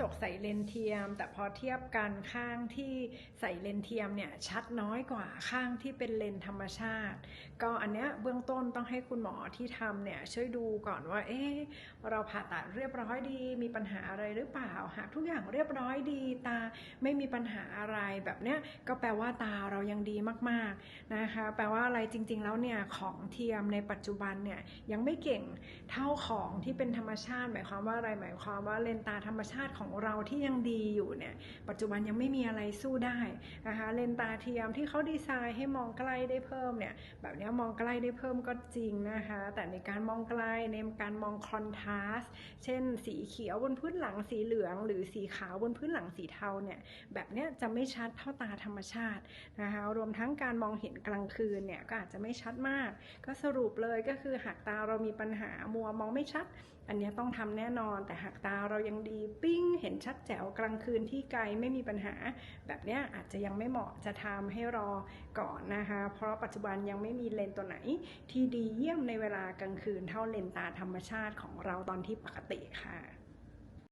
จกใส่เลนเทียม แต่พอเทียบกันข้างที่ใส่เลนเทียมเนี่ยชัดน้อยกว่าข้างที่เป็นเลนธรรมชาติ ก็อันเนี้ยเบื้องต้นต้องให้คุณหมอที่ทำเนี่ยช่วยดูก่อนว่าเอ๊เราผ่าตัดเรียบร้อยดี มีปัญหาอะไรหรือเปล่า หากทุกอย่างเรียบร้อยดี ตาไม่มีปัญหาอะไรแบบเนี้ยก็แปลว่าตาเรายังดีมากๆนะคะแปลว่าอะไรจริง ๆ แล้วเนี่ยของเทียมในปัจจุบันเนี่ยยังไม่เก่งเท่าของที่เป็นธรรมชาติ หมายความว่าอะไรหมายความว่าเลนตาธรรมชาติของเราที่ยังดีอยู่เนี่ยปัจจุบันยังไม่มีอะไรสู้ได้นะคะเลนตาเทียมที่เขาดีไซน์ให้มองใกล้ได้เพิ่มเนี่ยแบบนี้มองใกล้ได้เพิ่มก็จริงนะคะแต่ในการมองไกลในการมองคอนทราสเช่น สีเขียวบนพื้นหลังสีเหลือง หรือสีขาวบนพื้นหลังสีเทาเนี่ยแบบนี้จะไม่ชัดเท่าตาธรรมชาตินะคะรวมทั้งการมองเห็นกลางคืนเนี่ยก็อาจจะไม่ชัดมาก ก็สรุปเลยก็คือหากตาเรามีปัญหามัวมองไม่ชัด อันนี้ต้องทำแน่นอน แต่หากตาเรายังดีปิ้งเห็นชัดแจ๋วกลางคืนที่ไกลไม่มีปัญหา แบบนี้อาจจะยังไม่เหมาะจะทำให้รอก่อนนะคะ เพราะปัจจุบันยังไม่มีเลนส์ตัวไหน ที่ดีเยี่ยมในเวลากลางคืนเท่าเลนตาธรรมชาติของเราตอนที่ปกติค่ะ